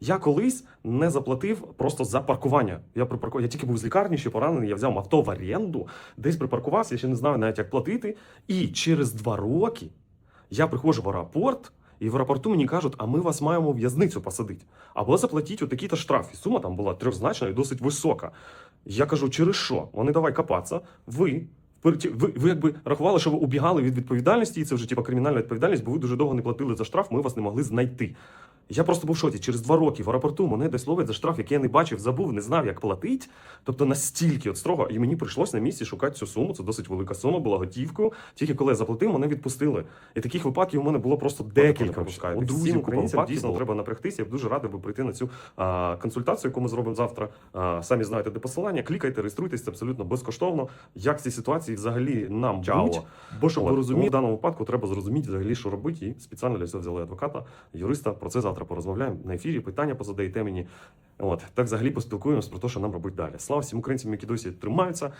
Я колись не заплатив просто за паркування. Я припаркував, я тільки був з лікарні, ще поранений. Я взяв авто в оренду, десь припаркувався, я ще не знаю навіть як платити. І через два роки я приходжу в аеропорт, і в аеропорту мені кажуть, а ми вас маємо в'язницю посадити. Або заплатіть отакий-то штраф. І сума там була трьохзначна і досить висока. Я кажу, через що? Вони давай копатися. Ви. Ви, ви якби рахували, що ви убігали від відповідальності, і це вже типа кримінальна відповідальність, бо ви дуже довго не платили за штраф, ми вас не могли знайти. Я просто був в шоці. Через два роки в аеропорту мене десь ловить за штраф, який я не бачив, забув, не знав, як платити. Тобто настільки от строго, і мені прийшлось на місці шукати цю суму. Це досить велика сума, була готівкою. Тільки коли я заплатив, мене відпустили. І таких випадків у мене було просто декілька. У друзів українцям дійсно було. треба напрягтися. Я б дуже радий би прийти на цю а, консультацію, яку ми зробимо завтра. А, самі знаєте, де посилання. Клікайте, реєструйтесь, це абсолютно безкоштовно. Як ці ситуації взагалі нам Чао. бути? Бо щоб ви розуміли, в даному випадку треба зрозуміти взагалі, що робити. І спеціально для цього взяли адвоката, юриста. Про це завтра порозмовляємо на ефірі. Питання позадаєте мені. От так взагалі поспілкуємось про те, що нам робити далі. Слава всім українцям, які досі тримаються.